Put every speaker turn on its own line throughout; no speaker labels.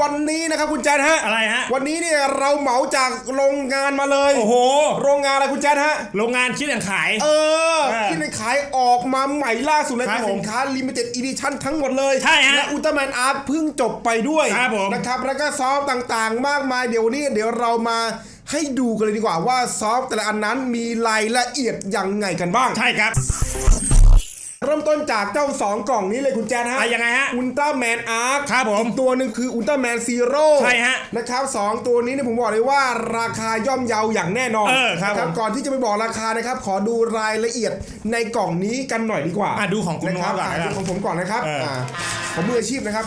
วันนี้นะครับคุณแจ๊ดฮะ
อะไรฮะ
วันนี้เนี่ยเราเหมาจากโรงงานมาเลย
โอ้โห
โรงงานอะไรคุณแจ๊ดฮะ
โรงงานคิดอย่างขาย
เออ
เออ
ที่ในขายออกมาใหม่ล่าสุดเลย
ครับ
เป็นสินค้า limited edition ทั้งหมดเลย
ใช่ฮะ
และอุลตร้าแมนอาร์ตเพิ่งจบไปด้วย
ครับผม
นะครับ แล้วก็ซอฟต์ต่างๆ มากมายเดี๋ยววนนี้เดี๋ยวเรามาให้ดูกันเลยดีกว่าว่าซอฟต์แต่ละอันนั้นมีรายละเอียดยังไงกันบ้าง
ใช่ครับ
เริ่มต้นจากเจ้า 2 กล่องนี้เลยคุณแจ๊ดฮะ
อะยังไงฮะ
อุลตร้าแมนอาร์
ครับผม
ตัวหนึ่งคืออุลตร้าแมนซีโร่
ใช่ฮะ
นะครับสองตัวนี้เนี่ยผมบอกเลยว่าราคาย่อมเยาอย่างแน่นอน
เออครับ
นะ
ผม
ก่อนที่จะไปบอกราคานะครับขอดูรายละเอียดในกล่องนี้กันหน่อยดีกว่า
อะดูของคุณ
นะครับ
โน้ตก่อน
อะ
นะครับ
ดูของผมก่อนนะครับ
เอออ่า
ผมมืออาชีพนะครับ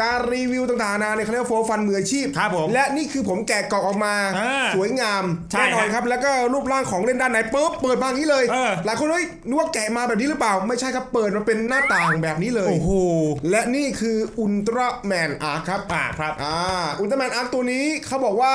การรีวิวต่างๆนานาเนี่ยเขาเรียกว่าโฟร์ฟันมืออาชีพ
ครับผม
และนี่คือผมแกะกล่องออกมา
อ่า
สวยงาม
ใช่
แน่นอน
ฮะ
ครับ แล้วก็รูปร่างของเล่นด้านไหนปุ๊บเปิดมาอย่างนี้เลย
เออ
หลายคนเฮ้ยนึกว่าแกะมาแบบนี้หรือเปล่า ไม่ใช่ครับเปิดมาเป็นหน้าต่างแบบนี้เลย
โอ้โห
และนี่คืออุลตร้าแมนอาร์ครับ
อ่าครับ
อ่าอุลตร้าแมนอาร์ตัวนี้เขาบอกว่า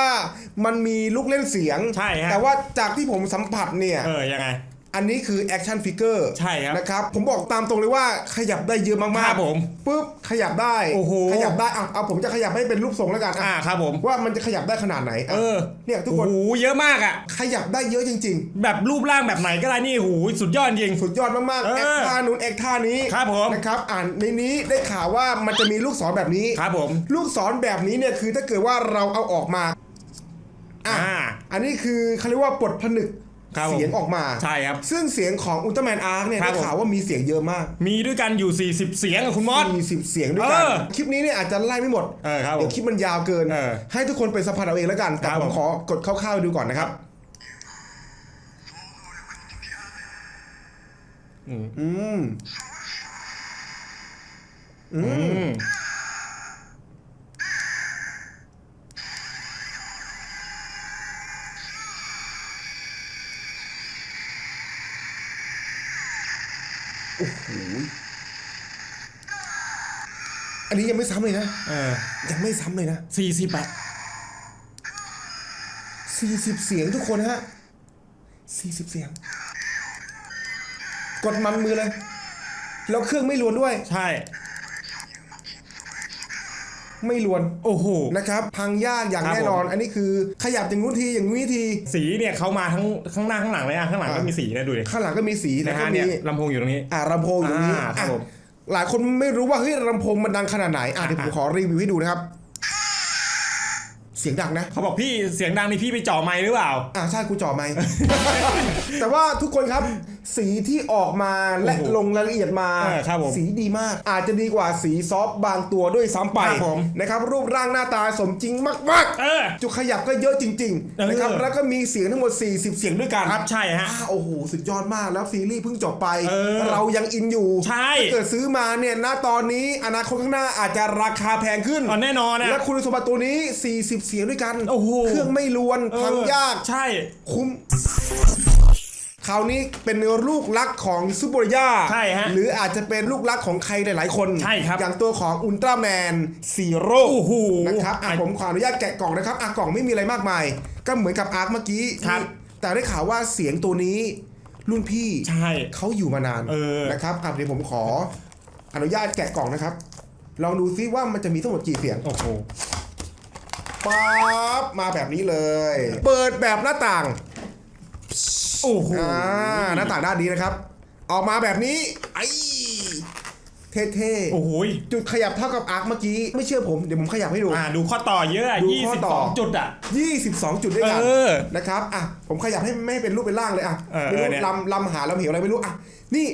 มันมีลูกเล่นเสียง
ใช่ฮะ
แต่ว่าจากที่ผมสัมผัสเนี่ย
เออยังไง
อันนี้คือแอคชั่นฟิกเกอร์
ใช่ครับ
นะครับ ผมบอกตามตรงเลยว่าขยับได้เยอะมากๆ
ครับผม
ปุ๊บขยับได้
โอ้โห
ขยับได้อะเอาผมจะขยับให้เป็นรูปทรงแล้วกัน
อ่า
อะ
ครับผม
ว่ามันจะขยับได้ขนาดไหนอะ
เออ
เนี่ยทุก
โอ้
คน
โหเยอะมากอะ
ขยับได้เยอะจริง
แบบรูปร่างแบบไหนก็ได้นี่โอ้โหสุดยอดจริง
ๆสุดยอดมาก
เอ
ๆ
อ
แอคท่านู้นแอคท่านี้
ครับผม
นะครับอ่านในนี้ได้ข่าวว่ามันจะมีลูกศรแบบนี้
ครับผม
ลูกศรแบบนี้เนี่ยคือถ้าเกิดว่าเราเอาออกมาอะ
อ่า
อันนี้คือเขาเรียกว่าปลดผนึก
ครับผม
เสียงออกมา
ใช่ครับ
ซึ่งเสียงของอุลตร้าแมนอาร์เนี่ย
ครั
ได้
บผม
ข่าวว่ามีเสียงเยอะมาก
มีด้วยกันอยู่ 40 เสียงอะคุณมอส
40เสียงด้วยกัน
เออ
คลิปนี้เนี่ยอาจจะไล่ไม่หมด
เออครับผม
เดี๋ยวคลิปมันยาวเกิน
เออ
ให้ทุกคนไปสัมผัสเอาเองแล้วกันแต่
ครับ
ผ
ผม ม
ขอกดคร่าวๆดูก่อนนะครับ
อืม
อืม
อืม
อันนี้ยังไม่ซ้ำเลยนะ
เออ
ยังไม่ซ้ำเลยนะ
40อะ
40เสียงทุกคนฮะ40เสียง กดมันมือเลย แล้วเครื่องไม่รวนด้วย
ใช่
ไม่รวน
โอ้โห
นะครับพังยากอย่าง
ครับ
แน่นอนอันนี้คือขยับอย่างนู้นทีอย่างนี้ที
สีเนี่ยเขามาทั้งข้างหน้าข้างหลังเลยอะข้างหลังก็
อะ
มีสีนะดูดิ
ข้างหลังก็มีสีแล้ว
นะ
ก็
ฮะ
มี
เนี่ยลำโพงอยู่ตรงนี้
อ่าลำโพงอยู่นี้
อ่าครับ
อะ
ผม
หลายคนไม่รู้ว่าเฮ้ยลำโพงมันดังขนาดไหนอะเดี๋ยวผม
อะ
ขอรีวิวให้ดูนะครับ เสียงดังนะ
เขาบอกพี่เสียงดังนี่พี่ไปจ่อไมค์หรือเปล่า
อ่าใช่กูจ่อไหมค์ แต่ว่าทุกคนครับสีที่ออกมาและ
โอ้โห
ลงรายละเอียดมา
เออครับผม
สีดีมาก อาจจะดีกว่าสีซอฟต์บางตัวด้วยซ้ำไป
ครับผม
นะครับรูปร่างหน้าตาสมจริงมาก
เออ
ๆจุดขยับก็เยอะจริง
เออ
ๆนะครับแล้วก็มีเสียงทั้งหมด 40 เสียงด้วยกัน
ครับใช่ฮะ
อ่าโอ้โหสุดยอดมากแล้วซีรีส์เพิ่งจบไป
เออ
เรายังอินอยู่
ใช่
ถ้าเกิดซื้อมาเนี่ยณตอนนี้อนาคตข้างหน้าอาจจะราคาแพงขึ้น
อ๋อแน่นอนนะ
และคุณสมบัติตัวนี้ 40 เสียงด้วยกัน
โอ้โห
เครื่องไม่ลวน
เออ
พังยาก
ใช่
คุ้ม คราวนี้เป็นลูกรักของซูเปอร์ย่า
ใช่ฮะ
หรืออาจจะเป็นลูกรักของใครหลายๆคน
ใช่ครับ
อย่างตัวของอุลตร้าแมนซีโร่
โอ้โห
นะครับอะผมขออนุญาตแกะกล่องนะครับอะกล่องไม่มีอะไรมากมาย ก็เหมือนกับอาร์คเมื่อกี้
ครับ
แต่ได้ข่าวว่าเสียงตัวนี้ รุ่นพี่
ใช่
เขาอยู่มานาน
เออ
นะครับอะเดี๋ยวผมขอ อนุญาตแกะกล่องนะครับ ลองดูซิว่ามันจะมีทั้งหมดกี่เสียง
โอ้โห
ปั๊บมาแบบนี้เลย เปิดแบบหน้าต่าง
โอ้โห
อ่าหน้าต่างด้านนี้นะครับ ออกมาแบบนี้ ไอ้เท่
โอ้โห
ๆจุดขยับเท่ากับอาร์คเมื่อกี้ ไม่เชื่อผม เดี๋ยวผมขยับให้ดู
อ่าดูข้อต่อเยอะอะ
ดู
ยี่
ข้อ
สิบ
ต่
ส
อ
องจุดอะ
22 จุดด้วยกัน
เออ
นะครับอะผมขยับให้ไม่ให้เป็นรูปเป็นร่างเลยอะ
เออ
ไม่รู้
เนี่ย
ลำลำหาลำเหวอะไรไม่รู้อะนี่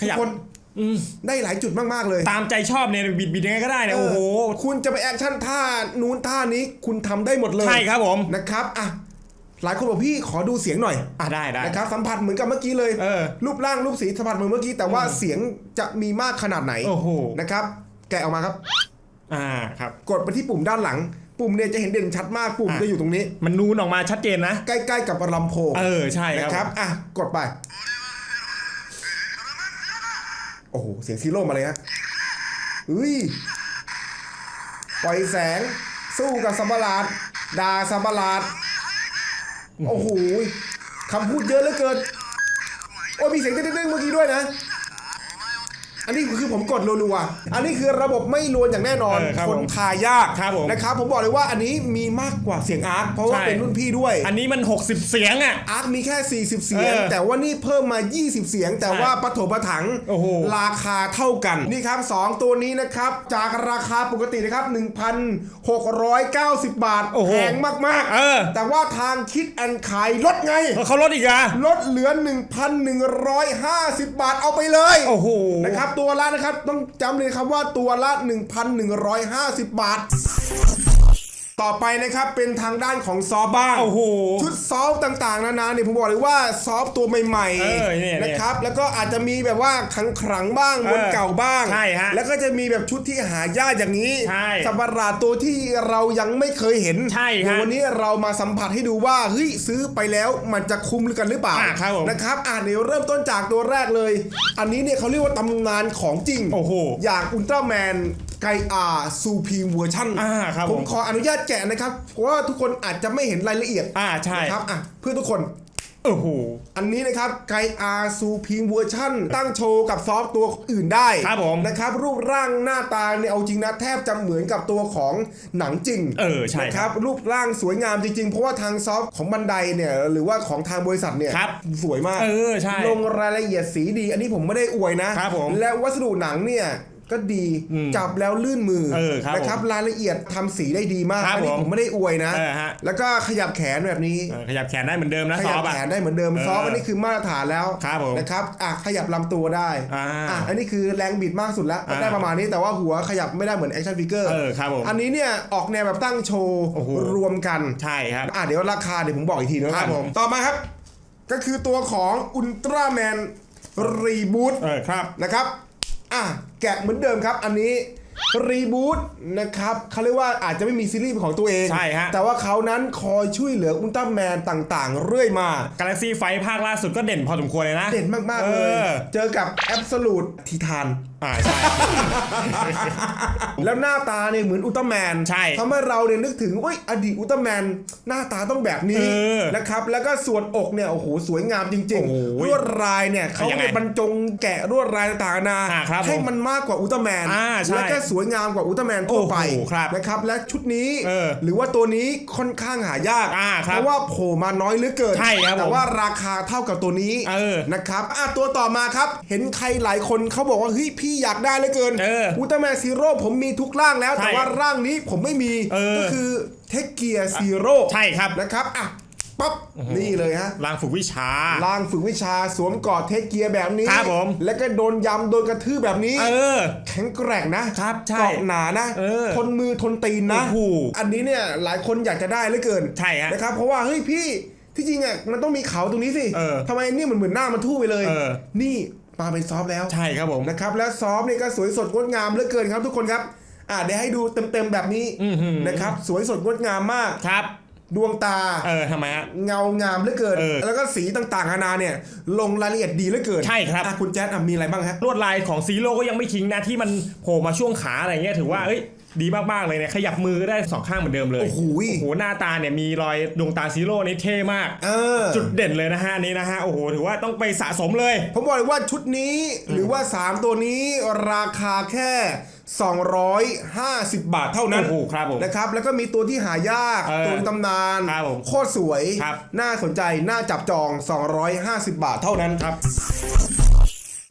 ขยับ
ทุกคน
อืม
ได้หลายจุดมากๆเลย
ตามใจชอบเนี่ยบิดบิดยังไงก็ได้นะโอ้โห
คุณจะไปแอคชั่นท่านู้นท่านี้คุณทำได้หมดเลย
ใช่ครับผม
นะครับอะ หลายคนบอกพี่ขอดูเสียงหน่อย
อะได้ได้
นะครับสัมผัสเหมือนกับเมื่อกี้เลย
เออ
รูปร่างรูปสีสัมผัสเหมือนเมื่อกี้แต่ว่าเสียงจะมีมากขนาดไหน
โอ้โห
นะครับ แกะออกมาครับ
อ่าครับ
กดไปที่ปุ่มด้านหลัง ปุ่มเนี่ยจะเห็นเด่นชัดมากปุ่ม
อะ
จะอยู่ตรงนี้
มันนูนออกมาชัดเจนนะ
ใกล้ๆกับลำโพง
เออใช่
นะค
ค
รั
รั
บ บอะกดไป โอ้โหเสียงซีโร่มาเลยฮะเฮ้ยปล่อยแสง สู้กับสัมบลาดดาสัมบลาด โอ้โหคำพูดเยอะเหลือเกิน โอ้ยมีเสียงเด้งๆเมื่อกี้ด้วยนะ อันนี้คือผมกดรัวๆอันนี้คือระบบไม่รวนอย่างแน่นอน
เออครับ
คน
ผม
ทายาก
ครับผม
นะครับผมบอกเลยว่าอันนี้มีมากกว่าเสียงอาร์คเพราะว่า
ใช่
เป็นรุ่นพี่ด้วย
อันนี้มัน 60 เสียงอะ
อาร์คมีแค่ 40 เสียง
เออ
แต่ว่านี่เพิ่มมา 20 เสียง แต่ว่าปฐมปถัง
โอ้โห
ราคาเท่ากัน นี่ครับ 2 ตัวนี้นะครับ จากราคาปกตินะครับ 1,690 บาท
โอ้โห
แพงมาก
เออ
ๆแต่ว่าทางคิดแอนขายลดไง
เขาลดอีกอะ
ลดเหลือ 1,150 บาทเอาไปเลย
โอ้โห
นะครับตัวละนะครับ ต้องจำเลยครับว่าตัวละ 1,150 บาท ต่อไปนะครับเป็นทางด้านของซอฟต์บ้าง
โอ้โห
ชุดซอฟต์ต่างๆนานาเนี่ยผมบอกเลยว่าซอฟต์ตัวใหม่
เออเนี่ย
นะครับแล้วก็อาจจะมีแบบว่าขังขลังๆบ้าง
เออ
วนเก่าบ้าง
ใช่ฮะ
แล้วก็จะมีแบบชุดที่หายากอย่างนี้
ใช่
สัตว์ประหลาดตัวที่เรายังไม่เคยเห็น
ใช่ฮะ
เดี๋ยววันนี้เรามาสัมผัสให้ดูว่าเฮ้ยซื้อไปแล้วมันจะคุ้มหรือกันหรือเปล่า
อะครับผม
นะครับอ่าเดี๋ยวเริ่มต้นจากตัวแรกเลย อันนี้เนี่ยเขาเรียกว่าตำนานของจริง
โอ้โห
อย่างอุลตร้าแมน ไกอาซูพีเวอร์ชัน
อ่าครับ
ผ
ผมม
ขออนุญาตแกะนะครับ เพราะว่าทุกคนอาจจะไม่เห็นรายละเอียด
อ่าใช่
นะครับอะเพื่อทุกคน
โอ้โห
อันนี้นะครับไกอาซูพีเวอร์ชันตั้งโชว์กับซอฟต์ตัวอื่นได้
ครับผม
นะครับ รูปร่างหน้าตาเนี่ยเอาจริงนะแทบจะเหมือนกับตัวของหนังจริง
เออใช่
นะค
ค
รั
รั
บบรูปร่างสวยงามจริงๆ เพราะว่าทางซอฟต์ของบันไดเนี่ย หรือว่าของทางบริษัทเนี่ย
ครับ
สวยมาก
เออใช่
ลงรายละเอียดสีดี อันนี้ผมไม่ได้อวยนะครับ
ผม
และวัสดุหนังเนี่ย ก็ดี
อืม
จับแล้วลื่นมือ
เออครับ
นะครับรายละเอียดทำสีได้ดีมาก
ครับ
อันนี้
ผม
ผมไม่ได้อวยนะ
เออฮะ
แล้วก็ขยับแขนแบบนี้
เออขยับแขนได้เหมือนเดิมนะ
ข
ซอ
ยับ
ฟต์อะ
แขนได้เหมือนเดิม
เออ
ซอฟต์อันนี้คือมาตรฐานแล้ว
ครับผม
นะครับอะขยับลำตัวได้
อ่า
อะอันนี้คือแรงบิดมากสุดแล้ว
อ่า
ได้ประมาณนี้แต่ว่าหัวขยับไม่ได้เหมือนแอคชั่นฟิกเกอร์
เออครับผม
อันนี้เนี่ยออกแนวแบบตั้งโชว์
โอ้โห
รวมกัน
ใช่ครับ
อะเดี๋ยวราคาเดี๋ยวผมบอกอีกทีนึง
ครับผม
ต่อมาครับก็คือตัวของอุลตร้าแมนรีบูท
เออครับ
นะครับ อะแกะเหมือนเดิมครับ อันนี้รีบูตนะครับเขาเรียกว่าอาจจะไม่มีซีรีส์เป็นของตัวเอง
ใช่ฮะ
แต่ว่าเขานั้นคอยช่วยเหลืออุลตร้าแมนต่างๆ เรื่อยมา
กาแล็กซี่ไฟภาคล่าสุดก็เด่นพอสมควรเลยนะ
เด่นมากๆเลย
ออ
เจอกับแอบสู e ทีทาน
อ่าใช่
แล้วหน้าตาเนี่ยเหมือนอุลตร้าแมน
ใช่
ทำให้เราเนี่ยนึกถึงโอ้ยอดีตอุลตร้าแมนหน้าตาต้องแบบนี้
เออ
นะครับ แล้วก็ส่วนอกเนี่ยโอ้โหสวยงามจริง
โอ้โห
ๆลวดลายเนี่ยเขา
ยังไง
เนี่ยบรรจงแกะลวดลายต่างๆนานา
อ่าครับ
ให้มันมากกว่าอุลตร้าแมน
อ่าใช่
แล้วก็สวยงามกว่าอุลตร้าแมนทั่วไป
โอ้โหครับ
นะครับและชุดนี้
เออ
หรือว่าตัวนี้ค่อนข้างหายาก
อ่าครับ
เพราะว่าโผล่มาน้อยเหลือเกิน
ใช่ครับผม
แต่ว่าราคาเท่ากับตัวนี้
เออ
นะครับอะตัวต่อมาครับ เห็นใครหลายคนเขาบอกว่าเฮ้ยพี่อยากได้เหลือเกิน
เออ
อุลตร้าแมนซีโร่ผมมีทุกร่างแล้ว
ใช่
แต่ว่าร่างนี้ผมไม่มี
เออ
ก็คือเทคเกียร์ซีโร่
ใช่ครับ
นะครับอะปั๊บนี่เลยฮะ
ลางฝึกวิชา
ร่างฝึกวิชาสวมกอดเทคเกียร์แบบนี้
ครับผม
แล้วก็โดนยำโดนกระทืบแบบนี้
เออ
แข็งแกร่งนะครับ
ใช่
เกาะหนานะ
เออ
ทนมือทนตีนนะ
โอ้โห
อันนี้เนี่ยหลายคนอยากจะได้เหลือเกิน
ใช่ฮะ
นะครับ เพราะว่าเฮ้ยพี่ที่จริงอะมันต้องมีเขาตรงนี้สิ
เออ
ทำไมนี่มันเหมือนหน้ามันทู่ไปเลย
เออ
นี่ มาเป็นซอฟต์แล้ว
ใช่ครับผม
นะครับและซอฟต์เนี่ยก็สวยสดงดงามเหลือเกินครับทุกคนครับอ่าเดี๋ยวให้ดูเต็มๆแบบนี้
อื้อหือ
นะครับ สวยสดงดงามมาก
ครับ
ดวงตา
เออทำไมฮะ
เงางามเหลือเกิน
เออ
แล้วก็สีต่างๆนานาเนี่ย ลงรายละเอียดดีเหลือเกิน
ใช่ครับ
อะคุณแจ๊ดอะมีอะไรบ้างฮะ
ลวดลายของซีโร่ก็ยังไม่ทิ้งนะ ที่มันโผล่มาช่วงขาอะไรเงี้ย ถือว่า เอ้ย ดีมากๆเลยเนี่ยขยับมือก็ได้สองข้างเหมือนเดิมเลย
โอ้โห
โอ้โหหน้าตาเนี่ยมีรอยดวงตาซีโร่นี่เท่มาก
เออ
จุดเด่นเลยนะฮะอันนี้นะฮะโอ้โหถือว่าต้องไปสะสมเลย
ผมบอกเลยว่าชุดนี้หรือว่า 3 ตัวนี้ราคาแค่ 250 บาทเท่านั้น
โอ้โหครับผม
นะครับ แล้วก็มีตัวที่หายาก
เออ
ตัวในตำนาน
ครับผม
โคตรสวย
ครับ
น่าสนใจ น่าจับจอง 250 บาทเท่านั้น
ครับ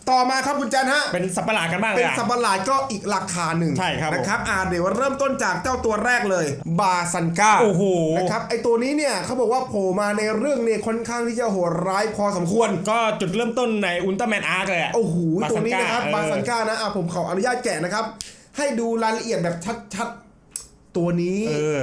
ต่อมาครับคุณแจันฮะ
เป็นสัตว์ประหลาดกันบ้างเล
เป็น
ยอะ
สัตว์ประหลาดก็อีกราคาหนึ่ง
ใช่ครับผม
นะครับอ่าเดี๋ยวเริ่มต้นจากเจ้าตัวแรกเลยบาซันก้า
โอ้โห
นะครับไอตัวนี้เนี่ยเขาบอกว่าโผล่มาในเรื่องเนี่ยค่อนข้างที่จะโหดร้ายพอสมควร
ก็จุดเริ่มต้นในอุลตร้าแมนอาร์คเลยอะ
โอ้โห
บาซันก้า
ตัวนี้นะครับ
เออ
บาซันก้านะอะผมขออนุญาตแกะนะครับ ให้ดูรายละเอียดแบบชัดๆตัวนี้
เออ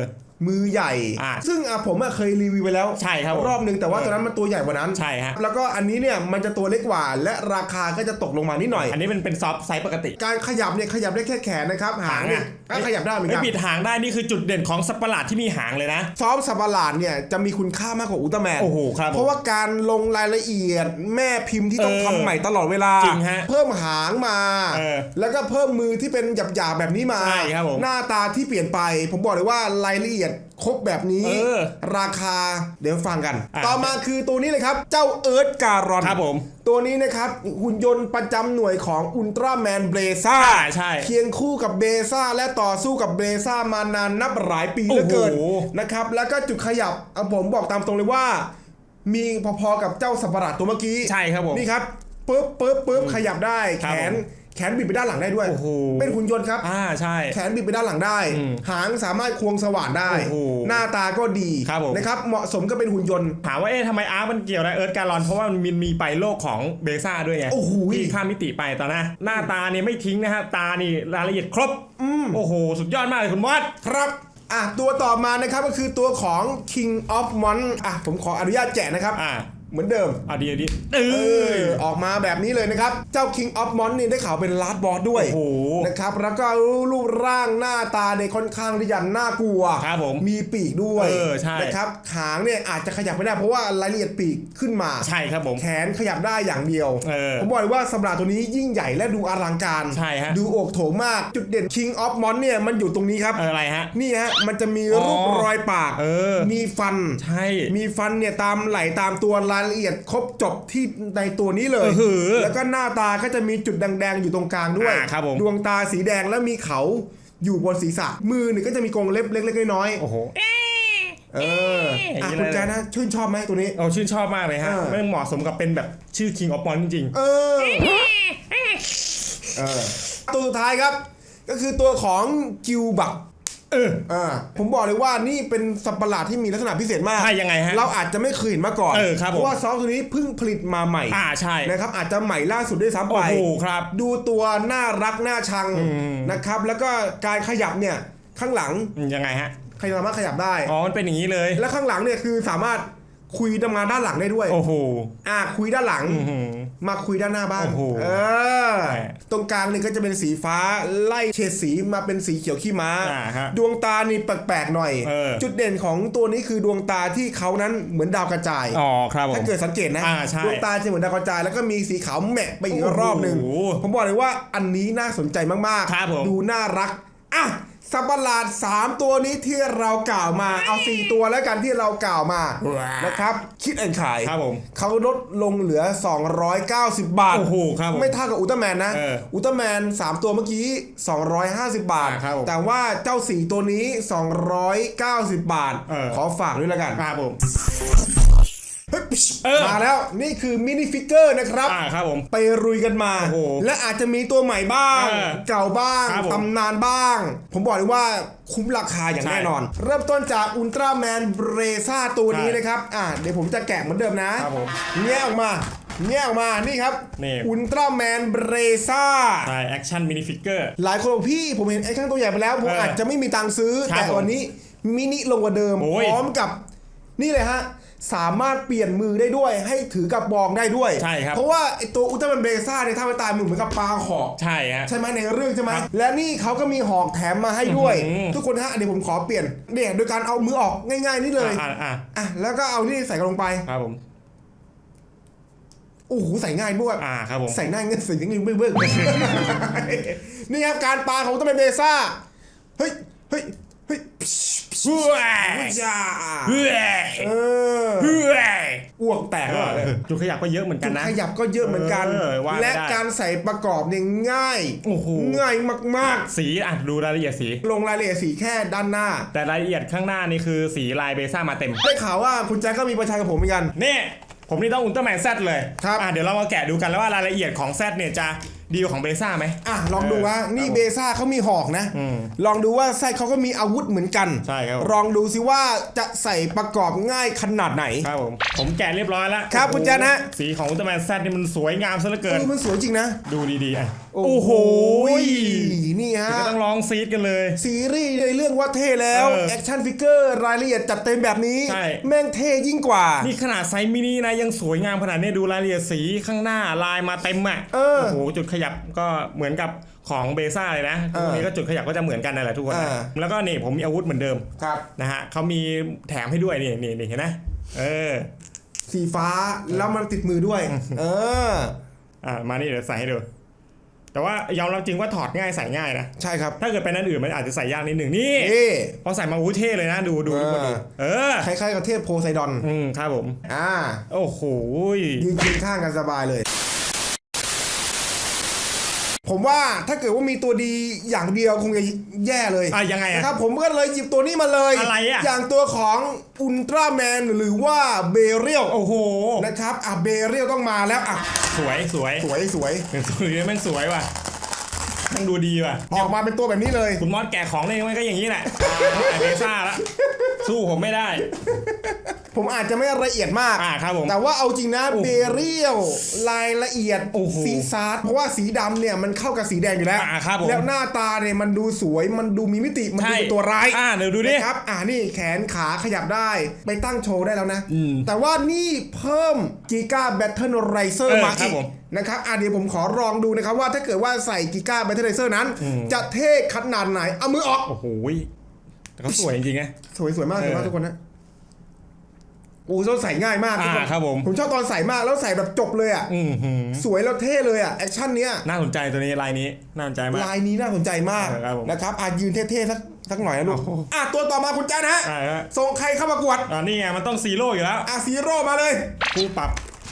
มือใหญ่
อะ
ซึ่งอะผมอะเคยรีวิวไปแล้ว
ใช่ครับผม
รอบหนึ่งแต่ว่า
เออ
ตัวนั้นมันตัวใหญ่กว่านั้น
ใช่ฮะ
แล้วก็อันนี้เนี่ยมันจะตัวเล็กกว่าและราคาก็จะตกลงมานิดหน่อย
อันนี้เป็นเป็นซอฟต์ไซส์ปกติ
การขยับเนี่ยขยับได้แค่แขนนะครับหางเนี่ยก็ขยับได้เหมือน
ไม่
กัน
บิดหางได้นี่คือจุดเด่นของสัตว์ประหลาดที่มีหางเลยนะ
ซอฟต์สัตว์ประหลาดเนี่ยจะมีคุณค่ามากกว่าอุลตร้าแมน
โอ้โหครับผม
เพราะว่าการลงรายละเอียดแม่พิมพ์ที่ต้อง
เออ
ทำใหม่ตลอดเวลา
จริงฮะ
เพิ่มหางมา
เออ
แล้วก็เพิ่มมือที่เป็นหยาบๆแบบนี้มา
ใช่ครับผม
หน้าตาที่เปลี่ยนไป ผมบอกเลยว่ารายละเอียดครบแบบนี้
เออ
ราคาเดี๋ยวฟังกัน
อะ
ต่อมาคือตัวนี้เลยครับ เจ้าเอิร์ธการอน
ครับผม
ตัวนี้นะครับ หุ่นยนต์ประจำหน่วยของอุลตร้าแมนเบรซ่า
อ่าใช่
เคียงคู่กับเบซ่าและต่อสู้กับเบซ่ามานานนับหลายปีเหลือเกิน
โอ้โห
นะครับ แล้วก็จุดขยับเอาผมบอกตามตรงเลยว่า มีพอๆกับเจ้าสัตว์ประหลาดตัวเมื่อกี้
ใช่ครับผม
นี่ครับปึ๊บปึ๊บปึ๊บขยับได้
ค
แข
รับ
น
ผม
แขนบิดไปด้านหลังได้ด้วย
โอ้โห
เป็นหุ่นยนต์ครับ
อ่าใช่
แขนบิดไปด้านหลังได้
อืม
หางสามารถควงสว่านได้
โอ้โห
หน้าตาก็ดี
ครับผม
นะครับ เหมาะสมก็เป็นหุ่นยนต์
ถามว่าเอ๊ะทำไมอาร์คมันเกี่ยวอะไรเอิร์ธการอน เพราะว่ามันมีมีไปโลกของเบซ่าด้วยไง
โอ้โห
ที่ข้ามมิติไปตอนนะ หน้าตาเนี่ยไม่ทิ้งนะฮะตานี่รายละเอียดครบโอ้โห สุดยอดมากเลยคุณมอส
ครับ อะ ตัวต่อมานะครับก็คือตัวของ King of Mon อะ ผมขออนุญาตแจกนะครับ
อ่า
เหมือนเดิม
เอาดีเอาดีเอ
เอ
อ
อออกมาแบบนี้เลยนะครับ เจ้า King of Mon นี่ได้ข่าวเป็นลาร์ดบอสด้วย
โอ้โห
นะครับ แล้วก็รูปร่างหน้าตาเนี่ยค่อนข้างที่จะน่ากลัว
ครับผม
มีปีกด้วย
เออใช่
นะครับหางเนี่ยอาจจะขยับไม่ได้เพราะว่ารายละเอียดปีกขึ้นมา
ใช่ครับผม
แขนขยับได้อย่างเดียว
เออ
ผมบอกเลยว่าสำหรับตัวนี้ยิ่งใหญ่และดูอลังการ
ใช่ฮะ
ดูโอกโถงมาก จุดเด่น King of Mon เนี่ยมันอยู่ตรงนี้ครับ
เอออะไรฮะ
นี่ฮะ มันจะมี
อ๋อ
รูปรอยปาก
เออ
มีฟัน
ใช่
มีฟันเนี่ยตามไหลตามตัวรายละเอียดครบจบที่ในตัวนี้เลย
เออหือ
แล้วก็หน้าตาก็จะมีจุดแดงๆอยู่ตรงกลางด้วย
อ่าครับผม
ดวงตาสีแดงแล้วมีเขาอยู่บนศีรษะ มือเนี่ยก็จะมีกรงเล็บเล็กๆน้อย
โอ้โห
ๆเอออะ
อย่างนี้
คุณ
เลย
แจนะชื่นชอบไหมตัวนี้
เราชื่นชอบมากเลยฮะ
เออ
ไม่เหมาะสมกับเป็นแบบชื่อ King of Mon จริง
เออ เออ ตัวสุดท้ายครับ ก็คือตัวของกิวบัก
เออ
อ่าผมบอกเลยว่านี่เป็นสัตว์ประหลาดที่มีลักษณะพิเศษมาก
ใช่ยังไงฮะ
เราอาจจะไม่เคยเห็นมาก่อน
เออครับผม
เพราะว่าซอฟต์ตัวนี้เพิ่งผลิตมาใหม่
อ่าใช่
นะครับอาจจะใหม่ล่าสุดด้วยซ้ำไป
โอ้โหครับ
ดูตัวน่ารักน่าชัง
อืม
นะครับ แล้วก็การขยับเนี่ยข้างหลัง
ยังไงฮะ
ใครสามารถขยับได้
อ๋อ มันเป็นอย่างนี้เลย
และข้างหลังเนี่ยคือสามารถ คุยทำงานด้านหลังได้ด้วย
โอ้โห
อ่าคุยด้านหลัง
อื้อหือ
มาคุยด้านหน้าบ้าง
โอ้โห
เออ
แหม
ตรงกลางนี่ก็จะเป็นสีฟ้าไล่เฉดสีมาเป็นสีเขียวขี้ม้า
อ่าฮะ
ดวงตานี่แปลกๆหน่อย
เออ
จุดเด่นของตัวนี้คือดวงตาที่เขานั้นเหมือนดาวกระจาย
อ๋อครับผม
ถ้าเกิดสังเกตนะ
อ่าใช่
ดวงตาจะเหมือนดาวกระจาย แล้วก็มีสีขาวแหมะไปอีก
โอ้โห
รอบหนึ่งผมบอกเลยว่าอันนี้น่าสนใจมาก
ครับผม
ดูน่ารักอะ สัตว์ประหลาด 3 ตัวนี้ที่เรากล่าวมาเอา 4 ตัวแล้วกันที่เรากล่าวมานะครับ คิดเอ็นขาย
ครับผม
เขาลดลงเหลือ 290 บาท
โอ้โหครับผม
ไม่เท่ากับอุลตร้าแมนนะ
เออ
อุลตร้าแมน 3 ตัวเมื่อกี้ 250 บาท
อ่าครับผม
แต่ว่าเจ้า 4 ตัวนี้ 290 บาท
เออ
ขอฝากด้วยแล้วกัน
ครับผม
เฮ้ย
เออ
มาแล้วนี่คือมินิฟิกเกอร์นะครับ
อ่าครับผม
ไปรุยกันมา
โอ้โห
และอาจจะมีตัวใหม่บ้าง
เออ
เก่าบ้าง
ครับผม
ตำนานบ้าง ผมบอกเลยว่าคุ้มราคาอย่าง
ใช่
แน่นอน เริ่มต้นจากอุลตร้าแมนเบรซ่าตัวนี้
ใช่
นะครับ อะเดี๋ยวผมจะแกะเหมือนเดิมนะครับ
ผม
แงะออกมาแงะออกมานี่ครับ
นี่
อุลตร้าแมนเบรซ่า
ใช่แอคชั่นมินิฟิกเกอร์
หลายคนบอกพี่ผมเห็นไอ้ข้างตัวใหญ่ไปแล้วผม
เอออ
อาจจะไม่มีตังค์ซื้อ
ครับ
แต่
ผม
วันนี้มินิลงกว่าเดิม
โอ้ย
พร้อมกับนี่เลยฮะ สามารถเปลี่ยนมือได้ด้วย ให้ถือกับบองได้ด้วย
ใช่ครับ
เพราะว่าไอตัวอุลตร้าแมนเบรซ่าเนี่ยถ้าไปตายมือเหมือนกับปลาหอก
ใช่ฮะ
ใช่ไหมในเรื่องใช่ไหม
ครับ
และนี่เขาก็มีหอกแถมมาให้ด้วย
อื้อหือ
ทุกคนฮะเดี๋ยวผมขอเปลี่ยนเนี่ยโดยการเอามือออกง่ายๆนี่เลย
อ่าอ่า
อะแล้วก็เอานี่ใส่กันลงไป
ครับผม
โอ้โหใส่ง่ายด้วย
อ่าครับผม
ใส่หน้าเงินใส่ยังไงเบิ้งนี่ครับการปลาของต้องเป็นเบซ่าเฮ้ยเฮ้ยเฮ้ย
เฮ้ย
จ้า
เฮ้ย
เออ
เฮ้ย
อ้วกแตกแล้วเหรอ
จุดขยับก็เยอะเหมือนกันนะ
ขยับก็เยอะเหมือนกัน
เออว่าไม่ได้
และการใส่ประกอบเนี่ยง่าย
โอ้โห
ง่ายมาก
สีอะดูรายละเอียดสี
ๆ ลงรายละเอียดสีแค่ด้านหน้า
แต่รายละเอียดข้างหน้านี่คือสีลายเบซ่ามาเต็ม
ได้ข่าวว่าคุณแจ็คก็มีประชันกับผมเหมือนกัน
นี่ ผมนี่ต้องอุลตร้าแมนแซเลย
ครับ
อะเดี๋ยวเรามาแกะดูกันแล้วว่ารายละเอียดของแซเนี่ยจะ ดีกว่าของเบซ่าไหม
อะลองดูว่านี่
ครับผม
เบซ่าเขามีหอกนะ
อืม
ลองดูว่าไส้เขาก็มีอาวุธเหมือนกัน
ใช่ครับผม
ลองดูสิว่าจะใส่ประกอบง่ายขนาดไหน
ครับผมผมแกะเรียบร้อยแล้ว
ครับคุณจันฮะ
สีของอุลตร้าแมนแซนี่มันสวยงามซะเหลือเกิ
เอนอมันสวยจริงนะ
ดูดีๆอะ
ยนี่ฮะ
เดี๋ยวก็ต้องร้องซีดกันเลย
ซีรีส์ในเรื่องว่าเท่แล้ว
เออ
แอคชั่นฟิกเกอร์รายละเอียดจัดเต็มแบบนี้
ใช่
แม่งเท่ยิ่งกว่า
นี่ขนาดไซส์มินินะยังสวยงามขนาดนี้ดูรายละเอียดสีข้างหน้าลายมาเต็มอะ
เออ
โอ้โหจุดขยับก็เหมือนกับของเบซ่าเลยนะ
เออ
ตรงนี้ก็จุดขยับก็จะเหมือนกันนั่นแหละทุกคนนะ
เออ
แล้วก็นี่ผมมีอาวุธเหมือนเดิม
ครับ
นะฮะเขามีแถมให้ด้วยนี่นี่นี่เห็นไหมเออ
สีฟ้าแล้วมันติดมือด้วย เออ
อ่ามานี่เดี๋ยวใส่ให้ดู แต่ว่ายอมรับจริงว่าถอดง่ายใส่ง่ายนะ
ใช่ครับ
ถ้าเกิดเป็นอันอื่นมันอาจจะใส่ยากนิดหนึ่งนี่
นี่
พอใส่มาอู้เท่เลยนะ ดูดูทุกคนดู
อ่า
เออ
คล้ายๆกับเทพโพไซดอน
อืมครับผม
อ่า
โอ้โห
ยืนเคียงข้างกันสบายเลย ผมว่าถ้าเกิดว่ามีตัวดีอย่างเดียวคงจะแย่เลย
อะยังไงอะ
นะครับผมก็เลยหยิบตัวนี้มาเลย
อะไรอะ
อย่างตัวของอุลตร้าแมนหรือว่าเบเรียล
โอ้โห
นะครับอะเบเรียลต้องมาแล้วอะ
สวยสวย
สวยสวย
สวยแม่งสวยว่ะแมันดูดีว่ะ
ออกมาเป็นตัวแบบนี้เลย
คุณมอสแกะของเลยมันก็อย่างนี้แหละไอเบซ่าละสู้ผมไม่ได้
ผมอาจจะไม่ละเอียดมาก
อ่าครับผม
แต่ว่าเอาจริงนะ
โอ้โห
เบเรียลลายละเอียด
โอ้โห
สีซาร์เพราะว่าสีดำเนี่ยมันเข้ากับสีแดงอยู่แล้ว
อ่าครับผม
แล้วหน้าตาเนี่ยมันดูสวย มันดูมีมิติ มัน
ใช่
ดูเป็นตัวร้าย
อ่าเดี๋ยวดูดิ
นะครับ อ่านี่แขนขาขยับได้ ไปตั้งโชว์ได้แล้วนะ
อืม
แต่ว่านี่เพิ่มกิก้าแบทเทิลไรเซอร์
เออ
มา
ครั
อี
บ
ก
ผม
นะครับอะเดี๋ยวผมขอลองดูนะครับว่าถ้าเกิดว่าใส่กิก้าแบทเทิลไรเซอร์นั้นจะเท่ขนาดไหน เอามือออก
โอ้โหแต่เขาสวยจริงๆนะ
สวยสวยมากสวยมาก
เออ
ทุกคนนะโอ้โหใส่ง่ายมาก
อ่า
ทุกน
ครับผม
ผมชอบตอนใส่มากแล้วใส่แบบจบเลยอะ
อือหือ
สวยแล้วเท่เลยอะแอคชั่นเนี้ย
น่าสนใจตัวนี้ลายนี้ น่าสนใจมาก
ลายนี้น่าสนใจมาก
เออครับผม
นะครับอะยืนเท่ๆสักสักหน่อยนะลูก
โอ้โห
อะตัวต่อมาคุณแจ้นะฮะ
อ่าฮะ
ส่งใครเข้าประกวด
อ่านี่ไงมันต้องซีโร่อยู่แล้ว
อะซีโร่มาเลย
ผู้ปรับ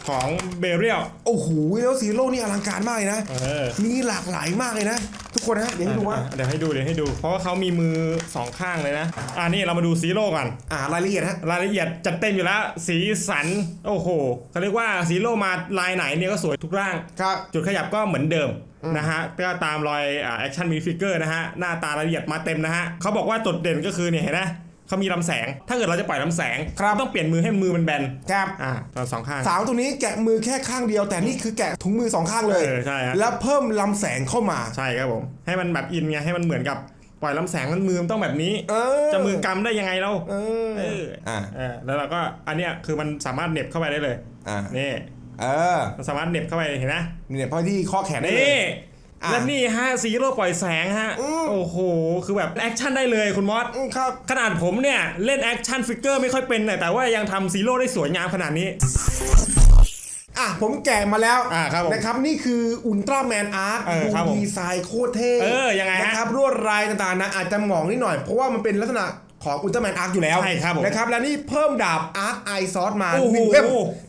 ของเบเรียล
โอ้โหแล้วซีโร่นี่อลังการมากเลยนะ
เออ
มีหลากหลายมากเลยนะ ทุกคนนะเดี๋ยวให้ดูว่า
อะเดี๋ยวให้ดูเดี๋ยวให้ดู เพราะว่าเขามีมือสองข้างเลยนะ อ่านี่เรามาดูซีโร่กัน
อ่ารายละเอียดฮะ
รายละเอียดจัดเต็มอยู่แล้ว สีสัน โอ้โหเขาเรียกว่าซีโร่มาลายไหนเนี่ยก็สวยทุกร่าง
ครับ
จุดขยับก็เหมือนเดิมนะฮะ ก็ตามรอยอ่าแอคชั่นมีฟิกเกอร์นะฮะ หน้าตารายละเอียดมาเต็มนะฮะเขาบอกว่าจุดเด่นก็คือเนี่ยเห็นไหม เขามีลำแสง ถ้าเกิดเราจะปล่อยลำแสง
ครับ
ต้องเปลี่ยนมือให้มือมันแบน
ครับ
อ่าตอนสองข้าง
สาวตัวนี้แกะมือแค่ข้างเดียว แต่นี่คือแกะถุงมือสองข้างเลย
เออใช่ฮะ
แล้วเพิ่มลำแสงเข้ามา
ใช่ครับผม ให้มันแบบอินไงให้มันเหมือนกับปล่อยลำแสงมันมือมันต้องแบบนี้
เออ
จะมือกำได้ยังไงเรา
เออ
เออ
อะ
เออแล้วเราก็อันเนี้ยคือมันสามารถเหน็บเข้าไปได้เลย
อะ
นี่
เออ
มันสามารถเหน็บเข้าไปเห็นไหม
นี่เนี่ยเพราะที่ข้อแขนได้เลย
นี่
อะ
และนี่ฮะซีโร่ปล่อยแสงฮะ
อืม
โอ้โห คือแบบแอคชั่นได้เลยคุณมอส
อืมครับ
ขนาดผมเนี่ยเล่นแอคชั่นฟิกเกอร์ไม่ค่อยเป็นน่ะแต่ว่ายังทำซีโร่ได้สวยงามขนาดนี้
อะผมแกะมาแล้ว
อะครับผม
นะครับนี่คืออุลตร้าแมนอาร์ต
เออครับผม
ดีไซน์โคตรเท่
เออยังไงฮะ
นะครับรวดลายต่างๆนะอาจจะหมองนิดหน่อยเพราะว่ามันเป็นลักษณะ ของอุลตร้าแมนอาร์คอยู่แล้ว
ใช่ครับผม
นะครับ และนี่เพิ่มดาบอาร์คไอซอสมา
โอ้โห
หนึ่งเล่ม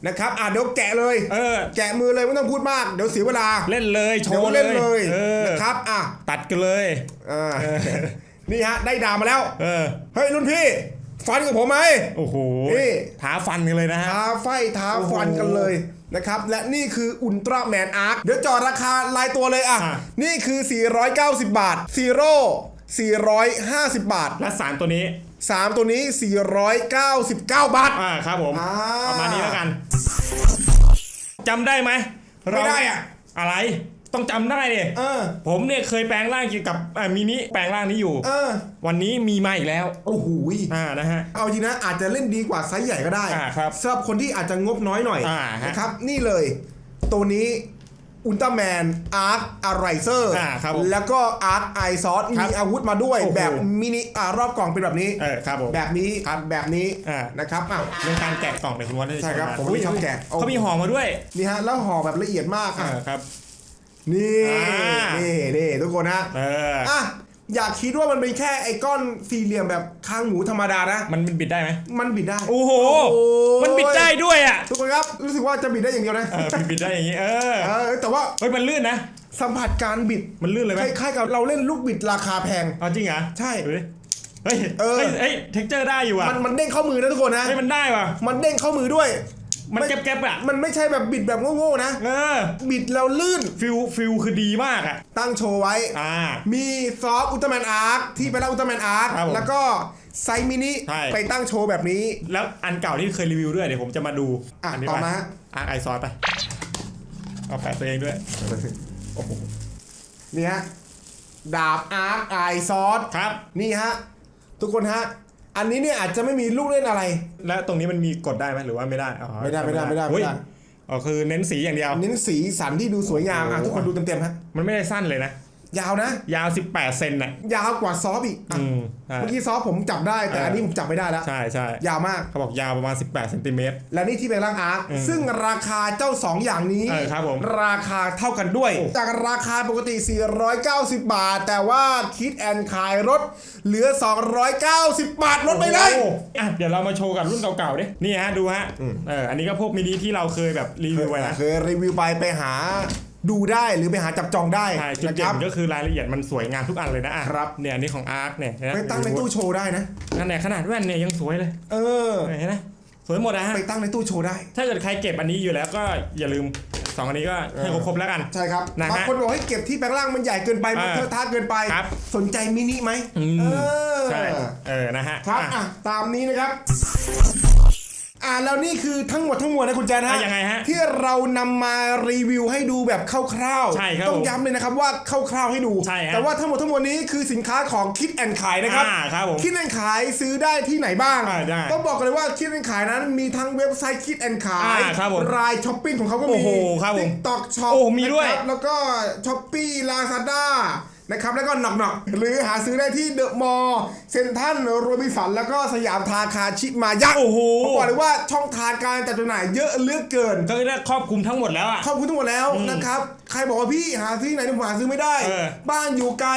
นะครับอะเดี๋ยวแกะเลย
เออ
แกะมือเลยไม่ต้องพูดมากเดี๋ยวเสียเวลา
เล่นเลยโช
เดี๋ยว
ว์
เล่นเลย
เออ
นะครับอะ
ตัดกันเลย
อ่านี่ฮะได้ดาบมาแล้ว
เออ
เฮ้ยรุ่นพี่ฟันกับผมไหม
โอ้โห
นี่
ท้าฟันกันเลยนะฮะ
ท้าไฟท้า
โอ้โห
ฟันกันเลยนะครับ และนี่คืออุลตร้าแมนอาร์คเดี๋ยวจอราคารายตัวเลยอะ
อะ
นี่คือ 490 บาทซีโร่ 450 บาท
และสารตัวนี้
3ตัวนี้ 499 บาท
อ่าครับผม
อ่า
ประมาณนี้แล้วกันจำได้ไหม
ไม่ได้อะ
อะไรต้องจำได้ดิ
เออ
ผมเนี่ยเคยแปลงร่างเกี่ยวกับอ่ามินิแปลงร่างนี้อยู่
เออ
วันนี้มีมาอีกแล้ว
โอ้โห
อ่านะฮะ
เอาจริงนะอาจจะเล่นดีกว่าไซส์ใหญ่ก็ได้
อ่าครับ
สำหรับคนที่อาจจะงบน้อยหน่อย
อ่าฮะ
นะครับ นี่เลย ตัวนี้ อุลตร้าแมนอาร์คอะไรเซอร์
อ่าครับผม
แล้วก็อาร์คไอซอส
ครับ
มีอาวุธมาด้วย
โอ้โห
แบบมินิอ่ารอบกล่องเป็นแบบนี้
เออครับผม
แบบนี้แบบนี้
อ่า
นะครับอะ
เรื่องการแกะกล่องเนี่ยคุณวัดได้
ใช่ครับ
มา
ผมไม่ชอบแกะ
เขามีห่อมาด้วย
นี่ฮะแล้วห่อแบบละเอียดมาก
อ่า
อะ
ครับ
นี่
อ่านี่
นี่นี่ทุกคนฮะ
เออ
อะ อย่าคิดว่ามันเป็นแค่ไอ้ก้อนสี่เหลี่ยมแบบคางหมูธรรมดานะ
มันบิดได้ไหม
มันบิดได้
โอ้โห
โอ้ย
มันบิดได้ด้วยอะ
ทุกคนครับ รู้สึกว่าจะบิดได้อย่างเดียวนะ
เออบิดได้อย่างนี้ เออ
เออ แต่ว่า
เฮ้ยมันลื่นนะ
สัมผัสการบิด
มันลื่นเลยไหม
คล้ายๆกับเราเล่นลูกบิดราคาแพง
เอาจริงเหรอ
ใช่
เฮ้ยเฮ้ย
เออ
เฮ้ยเฮ้ยเท็กเจอร์ได้อยู่อะ
มันมันเด้งเข้ามือนะทุกคนนะ
เฮ้ยมันได้ว่ะ
มันเด้งเข้ามือด้วย
มัน
ไม่
แก๊บๆอะ
มันไม่ใช่แบบบิดแบบโง่ๆนะ
เออ
บิดแล้วลื่น
ฟิลฟิลคือดีมากอะ
ตั้งโชว์ไว้
อ่า
มีซอฟอุลตร้าแมนอาร์คที่เป็นอุลตร้าแมนอาร์ค
ครับผม
แล้วก็ไซส์มินิ
ใช่
ไปตั้งโชว์แบบนี้
แล้วอันเก่าที่เคยรีวิวด้วยเดี๋ยวผมจะมาดู
อะ
นนี้
ต่อมา
ไป
ฮะ
อาร์ไอซอสไปเอาแปะตัวเองด้วย
โอ้โหนี่ฮะดาบอาร์คไอซอส
ครับ
นี่ฮะทุกคนฮะ อันนี้เนี่ยอาจจะไม่มีลูกเล่นอะไร
แล้วตรงนี้มันมีกดได้ไหมหรือว่าไม่ได้อ๋อ
ไม่ได้ไม่ได้ไม่ได้ไม่ได้
เฮ้ยอ๋อคือเน้นสีอย่างเดียว
เน้นสีสันที่ดูสวยงามอะ
โอ้โห
ทุกคนดูเต็มๆฮะ
มันไม่ได้สั้นเลยนะ
ยาวนะ
ยาว 18 เซนน่ะ
ยาวกว่าซอฟอีกอะ
อืมใช่
เมื่อกี้ซอฟผมจับได้แต่
เอออั
อันนี้ผมจับไม่ได้แล้ว
ใช่ใช่
ยาวมาก
เขาบอกยาวประมาณ 18เซนติเมตร
และนี่ที่เป็นร่างอาร์ค
อืม
ซึ่งราคาเจ้า 2 อย่างนี้
เออครับผม
ราคาเท่ากันด้วย
โอ้
จากราคาปกติ 490 บาท แต่ว่าคิดแอนขายรถเหลือ 290 บาทลดไปเลย
โอ้อะเดี๋ยวเรามาโชว์กับรุ่นเก่าๆดินี่ฮะดูฮะเอออันนี้ก็พวกมินิที่เราเคยแบบรีวิวไว้นะ
เคยรีวิวไปไปหา ดูได้หรือไปหาจับจองได้
ใช่จุด
นะค
เด่
รับ
นก็คือรายละเอียดมันสวยงามทุกอันเลยนะอะ
ครับ
เนี่ยอันนี้ของอาร์คเนี่ยเห็นหม
ไปตั้งในตู้โชว์ได้นะ
นั่นแหละขนาดแว่นเนี่ยยังสวยเลย
เออ
เห็นไหมสวยหมดนะฮะ
ไปตั้งในตู้โชว์ได้
ถ้าเกิดใครเก็บอันนี้อยู่แล้วก็อย่าลืมสองอันนี้ก็ให้ครบๆแล้วกัน
ใช่ครับ
นะฮะ
บางคนบอกให้เก็บที่แบงค์ล่างมันใหญ่เกินไปมัน
เออ
เทอะทะเกินไป
ครับ
สนใจมินิไหม
อืม
เออ
ใช่ เออ นะฮะ
ครับ
อะ
อะตามนี้นะครับ อ่าแล้วนี่คือทั้งหมดทั้งมวลนะคุณแจนฮะ
อะยังไงฮะ
ที่เรานำมารีวิวให้ดูแบบคร่าวๆ
ใช่ครับ
ต้อง
ผม
ย้ำเลยนะครับว่าคร่าวๆให้ดู
ใช่ฮะ
แต่ว่าทั้งหมดทั้งมวลนี้คือสินค้าของคิดแอนขายนะครับ
อ่าครับผม
คิดแอนขายซื้อได้ที่ไหนบ้าง
อ่าได้
ต้องบอกกันเลยว่าคิดแอนขายนั้นมีทั้งเว็บไซต์คิดแอนขาย
อ่าครับผม
รายช้อปปิ้งของเขาก็
โอ้
มี
โหครับผม
ติ๊กต็อกช็อป
โอ้มีด้วย
แล้วก็ช้อปปี้ลาซาด้า นะครับแล้วก็หนอกหนอกๆหรือหาซื้อได้ที่เดอะมอลล์เซ็นทรัลโรบินสันแล้วก็สยามทาคาชิมายะ
โอ้โห
ผมบอกเลยว่าช่องทางการจัดจำหน่ายเยอะเหลือกเกิน
ก็ได้ครอบคลุมทั้งหมดแล้วอะ
ขอบคุณทั้งหมดแล้วนะครับใครบอกว่าพี่หาซื้อที่ไหนผมหาซื้อไม่ได้
เออ
บ้านอยู่ไกล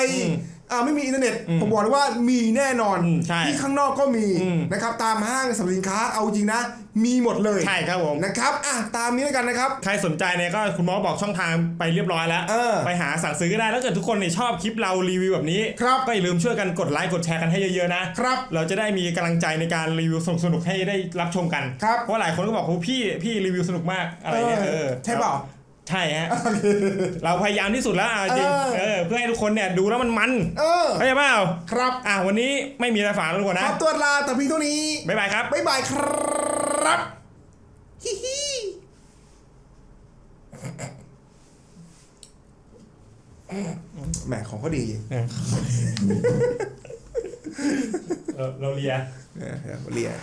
อืม
อ่าไม่มีอินเทอร์เน็ต ผมบอกเลยว่ามีแน่นอน
อืมใช่
ที่ข้างนอกก็มี
อืม
นะครับตามห้างสรรพสินค้าเอาจริงนะ มีหมดเลย
ใช่ครับผม
นะครับอะตามนี้แล้วกันนะครับ
ใครสนใจเนี่ยก็คุณหมอบอกช่องทางไปเรียบร้อยแล้ว
เออ
ไปหาสั่งซื้อก็ได้แล้วเกิดทุกคนเนี่ยชอบคลิปเรารีวิวแบบนี้
ครับ
ก็อย่าลืมช่วยกันกดไลค์กดแชร์กันให้เยอะๆนะครับเราจะได้มีกำลังใจในการรีวิวสนุกๆให้ได้รับชมกัน
ครับ
เพราะหลายคนก็บอกโอ้พี่พี่รีวิวสนุกมากอะไรเงี้ย
เอ
เอ
อ
อ
ใช่เปล่า
ใช่ฮะเราพยายามที่สุดแล้วอะจริง
เออ
เออเพื่อให้ทุกคนเนี่ยดูแล้วมันมัน
เออ
เข้าใจเปล่า
ครับ
อะวันนี้ไม่มีอะไรฝากแล้วทุกคน
ข
นะ
อตัวลาแต่เพียงเท่านี้
บ๊ายบายครับ
บ๊ายบายครับ ฮิฮิแหมของเขาดี
เออเราเรีย
เออเรียน